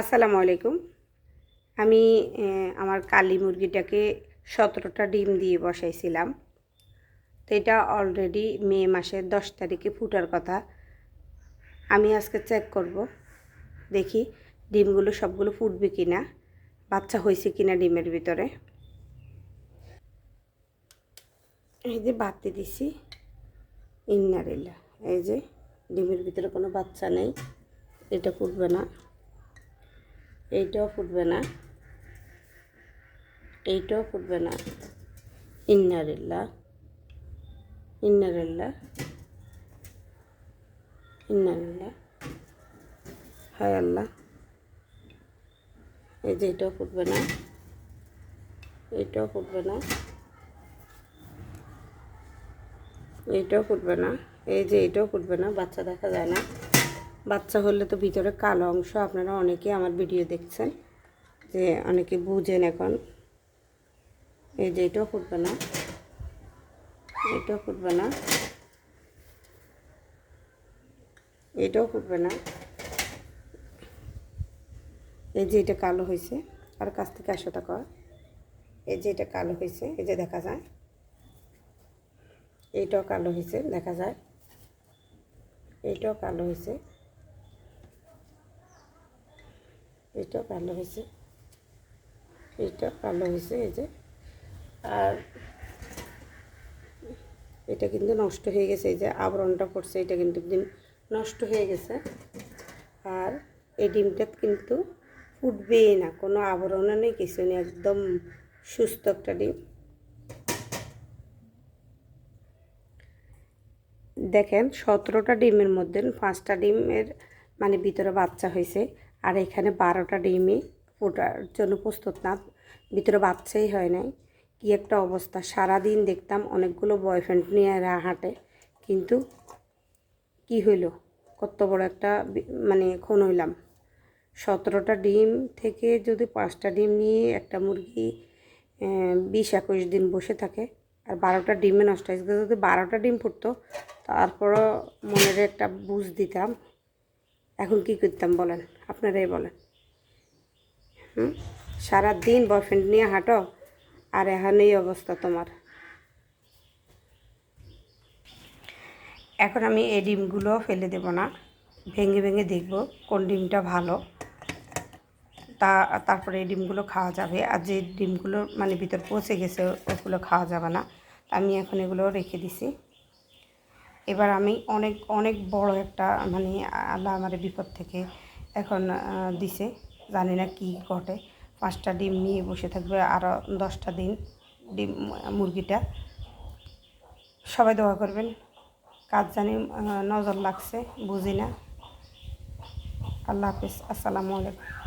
আসসালামু আলাইকুম। আমি আমার কালি মুরগিটাকে সতেরোটা ডিম দিয়ে বসাইছিলাম। তো এটা অলরেডি মে মাসের দশ তারিখে ফুটার কথা। আমি আজকে চেক করব, দেখি ডিমগুলো সবগুলো ফুটবে কি না বাচ্চা হয়েছে কি না ডিমের ভিতরে। এই যে বাতি দিছি ইন্নারিল্লা এই যে ডিমের ভিতরে কোনো বাচ্চা নেই, এটা ফুটবে না। এইটাও ফুটবে না। এইটাও ফুটবে না। ইন্নারিল্লা ইন্নারিল্লা ইন্নারিল্লা হায় আল্লাহ। এই যে এটাও ফুটবে না। এইটাও ফুটবে না। এইটাও ফুটবে না। এই যে এটাও ফুটবে না। বাচ্চা দেখা যায় না। বাচ্চা হলে তো ভিতরে কালো অংশ, আপনারা অনেকে আমার ভিডিও দেখছেন যে অনেকে বুঝেন এখন। এই যে এটাও ফুটবে না, এটাও ফুটবে না, এটাও ফুটবে না। এই যে এটা কালো হয়েছে, আর কাছ থেকে আসো কর। এই যে এটা কালো হয়েছে, এই যে দেখা যায়। এইটাও কালো হয়েছে, দেখা যায়। এইটাও কালো হয়েছে। এইটাও কালো হয়েছে। এইটাও কালো হয়েছে, এই যে। আর এটা কিন্তু নষ্ট হয়ে গেছে, এই যে আবরণটা পড়ছে, এটা কিন্তু নষ্ট হয়ে গেছে। আর এই ডিমটা কিন্তু ফুটবেই না, কোনো আবরণও নেই, কিছু নেই, একদম সুস্থ একটা ডিম। দেখেন, সতেরোটা ডিমের মধ্যে পাঁচটা ডিমের মানে ভিতরে বাচ্চা হয়েছে আর এখানে বারোটা ডিমই ফোটার জন্য প্রস্তুত না, ভিতরে বাচ্চাই হয় নাই। কি একটা অবস্থা। সারাদিন দেখতাম অনেকগুলো বয়ফ্রেন্ড নিয়ে এরা হাঁটে, কিন্তু কি হইল? কত বড় একটা মানে খুন হইলাম। সতেরোটা ডিম থেকে যদি পাঁচটা ডিম নিয়ে একটা মুরগি বিশ একুশ দিন বসে থাকে, আর বারোটা ডিমে নষ্ট হয়েছে যদি বারোটা ডিম ফুটতো, তারপরও মনের একটা বুঝ দিতাম এখন কি করতাম বলেন? আপনারাই বলেন। হুম? সারাদিন বয়ফ্রেন্ড নিয়ে হাঁটো, আর এখন এই অবস্থা তোমার। এখন আমি এই ডিমগুলো ফেলে দেব না। ভেঙে ভেঙে দেখব কোন ডিমটা ভালো। তা, তারপরে এই ডিমগুলো খাওয়া যাবে। আর যে ডিমগুলো মানে ভিতর পচে গেছে, ওগুলো খাওয়া যাবে না। আমি এখন এগুলো রেখে দিছি। এবার আমি অনেক অনেক বড় একটা মানে আল্লাহ আমার বিপদ থেকে এখন দিছে। জানি না কি ঘটে। পাঁচটা ডিম নিয়ে বসে থাকবে আরও দশটা দিন ডিম, মুরগিটা। সবাই দোয়া করবেন। কাজ জানি নজর লাগছে, বুঝি না। আল্লাহ হাফিজ। আসসালামু আলাইকুম।